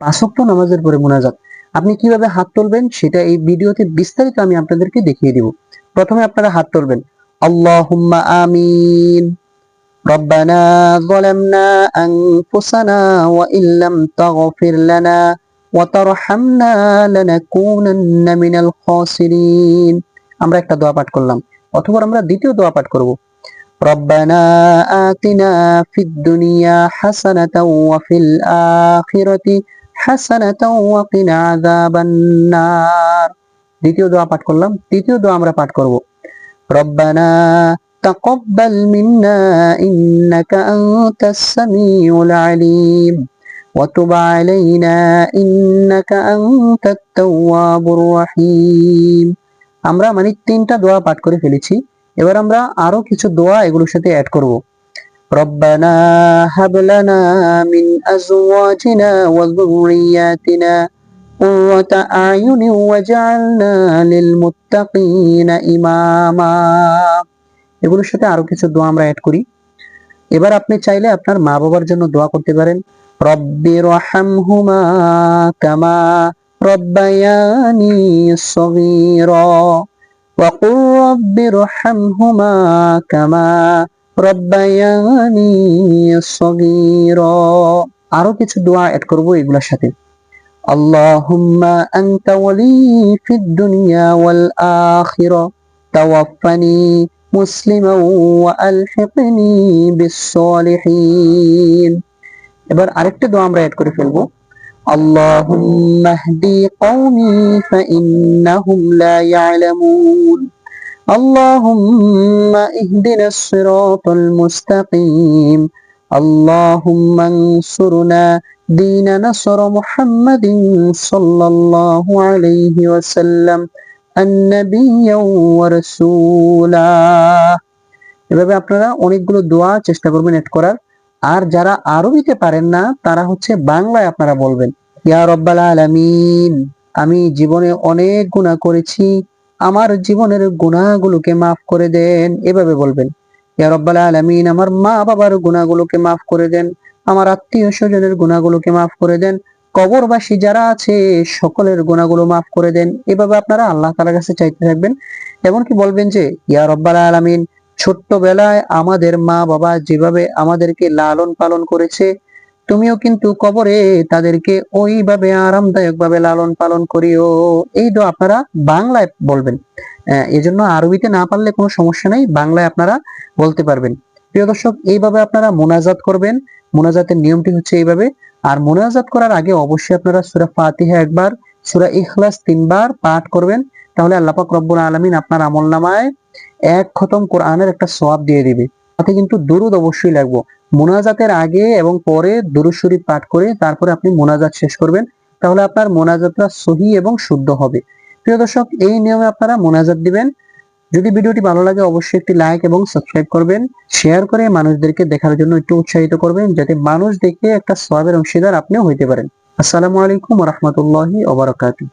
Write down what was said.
পাঁচক্ত নামাজের পরে মোনাজাত আপনি কিভাবে হাত তুলবেন সেটা এই ভিডিওতে বিস্তারিত আমি আপনাদেরকে দেখিয়ে দিব প্রথমে আপনারা হাত তুলবেন আল্লাহুম্মা আমিন ربنا ظلمنا أنفسنا وإن لم تغفر لنا وترحمنا لنكونن من الخاسرين আমরা একটা দোয়া পাঠ করলাম অথবা আমরা দ্বিতীয় দোয়া পাঠ করব ربنا آتنا في الدنيا حسنة وفي الآخرة حسنة وقنا عذاب النار দ্বিতীয় দোয়া পাঠ করলাম তৃতীয় দোয়া আমরা পাঠ করব ربنا تقبل منا إنك أنت السميع العليم وتب علينا إنك أنت التواب الرحيم আমরা মানে তিনটা দোয়া পাঠ করে ফেলেছি এবার আমরা আরো কিছু দোয়া এগুলোর সাথে অ্যাড করব ربنا هب لنا من أزواجنا وذرياتنا قرة أعين واجعلنا للمتقين إماما এগুলোর সাথে আরো কিছু দোয়া আমরা অ্যাড করি এবার আপনি চাইলে আপনার মা বাবার জন্য দোয়া করতে পারেন রব্বি রহামহুমা কামা রব্বায়ানি সগীরা وقل رب ارحمهما كما আরও কিছু দোয়া অ্যাড করব এগুলোর সাথে। আল্লাহুম্মা ফিদ দুনিয়া মুসলিমা এবার আরেকটা দোয়া আমরা এড করে ফেলব। আল্লাহুম্মা হদি ইয়ালামুন। اللهم اهدنا الصراط المستقيم اللهم انصرنا دين نصر محمد صلى الله عليه وسلم النبي ورسولا এভাবে আপনারা অনেকগুলো দোয়া চেষ্টা করবেন এড করার আর যারা আরবিতে পারেন না তারা হচ্ছে বাংলায় আপনারা বলবেন ইয়া রব্বাল আলামিন আমি জীবনে অনেক গুনাহ করেছি আমার জীবনের গুণাগুলোকে মাফ করে দেন। এভাবে বলবেন, ইয়া রব্বাল আলামিন, আমার মা বাবার গুণাগুলোকে মাফ করে দেন, আমার আত্মীয় স্বজনের গুণাগুলোকে মাফ করে দেন, কবরবাসী যারা আছে সকলের গুণাগুলো মাফ করে দেন। এভাবে আপনারা আল্লাহ তাআলার কাছে চাইতে থাকবেন। এমনকি বলবেন যে, ইয়া রব্বাল আলামিন, ছোট্টবেলায় আমাদের মা বাবা যেভাবে আমাদেরকে লালন পালন করেছে তুমিও কিন্তু কবরে তাদেরকে ওইভাবে আরামদায়ক ভাবে লালন পালন করিও। এই তো আপনারা বাংলায় বলবেন। আহ, এজন্য আরবিতে না পারলে কোনো সমস্যা নাই বাংলায় আপনারা বলতে পারবেন। প্রিয় দর্শক এইভাবে আপনারা মোনাজাত করবেন। মোনাজাতের নিয়মটি হচ্ছে এইভাবে। আর মোনাজাত করার আগে অবশ্যই আপনারা সুরা ফাতিহা একবার সুরা ইখলাস তিনবার পাঠ করবেন। তাহলে আল্লাহ পাক রব্বুল আলামিন আপনার আমল নামায় এক খতম কোরআনের একটা সওয়াব দিয়ে দিবে। তাতে কিন্তু দুরুদ অবশ্যই লাগবো। মোনাজাতের আগে এবং পরে দুরুদ শরীফ পাঠ করে তারপরে আপনি মোনাজাত শেষ করবেন। তাহলে আপনার মোনাজাতটা সহি এবং শুদ্ধ হবে। প্রিয় দর্শক, এই নিয়মে আপনারা মোনাজাত দিবেন। যদি ভিডিওটি ভালো লাগে, অবশ্যই একটি লাইক এবং সাবস্ক্রাইব করবেন। শেয়ার করে মানুষদেরকে দেখার জন্য একটু উৎসাহিত করবেন, যাতে মানুষ দেখে একটা সওয়াবের অংশীদার আপনিও হইতে পারেন। আসসালামু আলাইকুম রহমতুল্লাহি ওবরাকাতুহ